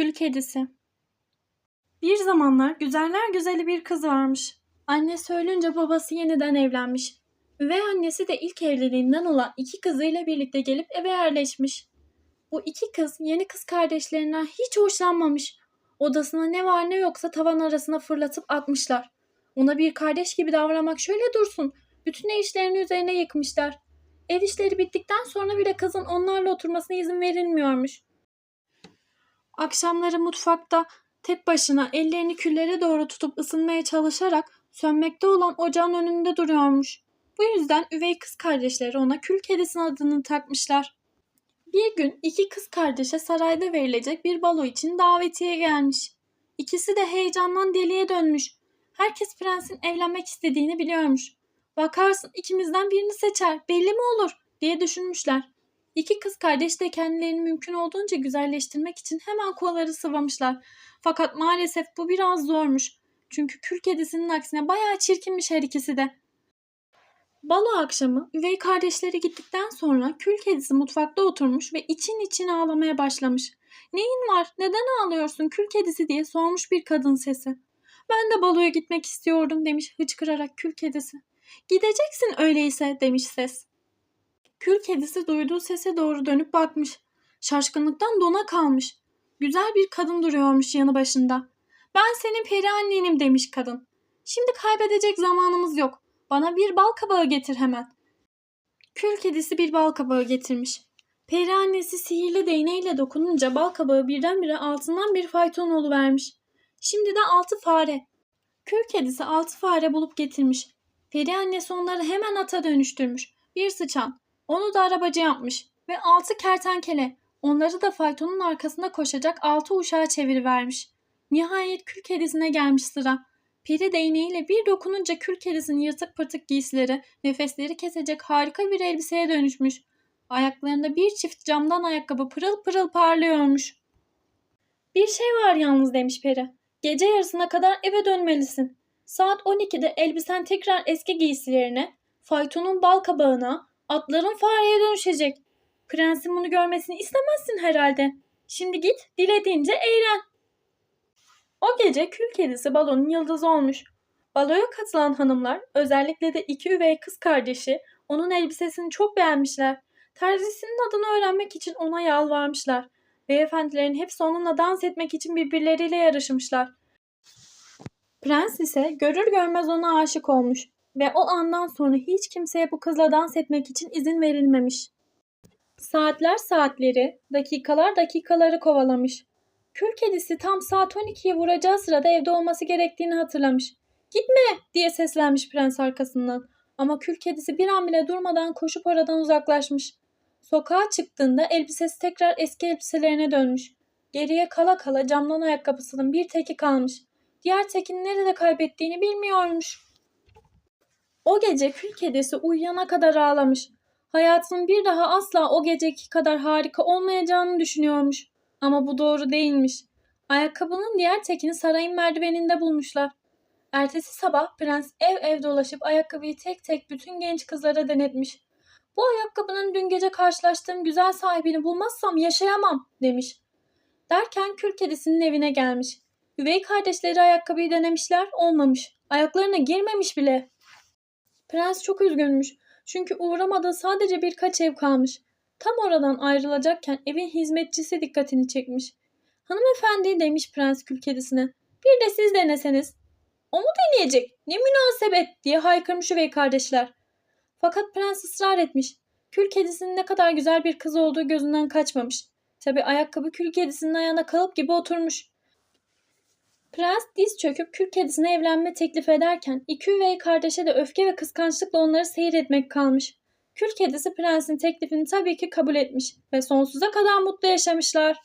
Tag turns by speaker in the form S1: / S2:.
S1: Kül kedisi. Bir zamanlar güzeller güzeli bir kız varmış. Annesi ölünce babası yeniden evlenmiş. Üvey annesi de ilk evliliğinden olan iki kızıyla birlikte gelip eve yerleşmiş. Bu iki kız yeni kız kardeşlerinden hiç hoşlanmamış. Odasına ne var ne yoksa tavan arasına fırlatıp atmışlar. Ona bir kardeş gibi davranmak şöyle dursun. Bütün ev işlerini üzerine yıkmışlar. Ev işleri bittikten sonra bile kızın onlarla oturmasına izin verilmiyormuş. Akşamları mutfakta tek başına ellerini küllere doğru tutup ısınmaya çalışarak sönmekte olan ocağın önünde duruyormuş. Bu yüzden üvey kız kardeşleri ona kül kedisinin adını takmışlar. Bir gün iki kız kardeşe sarayda verilecek bir balo için davetiye gelmiş. İkisi de heyecandan deliye dönmüş. Herkes prensin evlenmek istediğini biliyormuş. Bakarsın ikimizden birini seçer, belli mi olur diye düşünmüşler. İki kız kardeş de kendilerini mümkün olduğunca güzelleştirmek için hemen kolları sıvamışlar. Fakat maalesef bu biraz zormuş. Çünkü kül kedisinin aksine bayağı çirkinmiş her ikisi de. Balo akşamı üvey kardeşleri gittikten sonra kül kedisi mutfakta oturmuş ve için için ağlamaya başlamış. Neyin var? Neden ağlıyorsun kül kedisi diye sormuş bir kadın sesi. Ben de baloya gitmek istiyordum demiş hıçkırarak kül kedisi. Gideceksin öyleyse demiş ses. Kül kedisi duyduğu sese doğru dönüp bakmış. Şaşkınlıktan dona kalmış. Güzel bir kadın duruyormuş yanı başında. Ben senin peri annenim demiş kadın. Şimdi kaybedecek zamanımız yok. Bana bir bal kabağı getir hemen. Kül kedisi bir bal kabağı getirmiş. Peri annesi sihirli değneğiyle dokununca bal kabağı birdenbire altından bir fayton vermiş. Şimdi de altı fare. Kül kedisi altı fare bulup getirmiş. Peri annesi onları hemen ata dönüştürmüş. Bir sıçan. Onu da arabacı yapmış. Ve altı kertenkele. Onları da faytonun arkasında koşacak altı uşağa çevirivermiş. Nihayet kül kedisine gelmiş sıra. Peri değneğiyle bir dokununca kül kedisinin yırtık pırtık giysileri, nefesleri kesecek harika bir elbiseye dönüşmüş. Ayaklarında bir çift camdan ayakkabı pırıl pırıl parlıyormuş. Bir şey var yalnız demiş peri. Gece yarısına kadar eve dönmelisin. Saat 12'de elbisen tekrar eski giysilerine, faytonun bal kabağına, atların fareye dönüşecek. Prensin bunu görmesini istemezsin herhalde. Şimdi git, dilediğince eğlen. O gece kül kedisi balonun yıldızı olmuş. Baloya katılan hanımlar, özellikle de iki üvey kız kardeşi, onun elbisesini çok beğenmişler. Terzisinin adını öğrenmek için ona yalvarmışlar. Beyefendilerin hepsi onunla dans etmek için birbirleriyle yarışmışlar. Prens ise görür görmez ona aşık olmuş ve o andan sonra hiç kimseye bu kızla dans etmek için izin verilmemiş. Saatler saatleri, dakikalar dakikaları kovalamış. Kül kedisi tam saat 12'yi vuracağı sırada evde olması gerektiğini hatırlamış. Gitme diye seslenmiş prens arkasından. Ama kül kedisi bir an bile durmadan koşup oradan uzaklaşmış. Sokağa çıktığında elbisesi tekrar eski elbiselerine dönmüş. Geriye kala kala camdan ayakkabısının bir teki kalmış. Diğer tekini nerede kaybettiğini bilmiyormuş. O gece kül kedisi uyuyana kadar ağlamış. Hayatının bir daha asla o geceki kadar harika olmayacağını düşünüyormuş. Ama bu doğru değilmiş. Ayakkabının diğer tekini sarayın merdiveninde bulmuşlar. Ertesi sabah prens ev ev dolaşıp ayakkabıyı tek tek bütün genç kızlara denetmiş. Bu ayakkabının dün gece karşılaştığım güzel sahibini bulmazsam yaşayamam demiş. Derken kül kedisinin evine gelmiş. Üvey kardeşleri ayakkabıyı denemişler olmamış. Ayaklarına girmemiş bile. Prens çok üzgünmüş. Çünkü uğramadığı sadece birkaç ev kalmış. Tam oradan ayrılacakken evin hizmetçisi dikkatini çekmiş. Hanımefendi demiş prens kül kedisine. Bir de siz deneseniz. O mu deneyecek? Ne münasebet diye haykırmış üvey kardeşler. Fakat prens ısrar etmiş. Kül kedisinin ne kadar güzel bir kız olduğu gözünden kaçmamış. Tabi ayakkabı kül kedisinin ayağına kalıp gibi oturmuş. Prens diz çöküp kül kedisine evlenme teklif ederken iki üvey kardeşe de öfke ve kıskançlıkla onları seyretmek kalmış. Kül kedisi prensin teklifini tabii ki kabul etmiş ve sonsuza kadar mutlu yaşamışlar.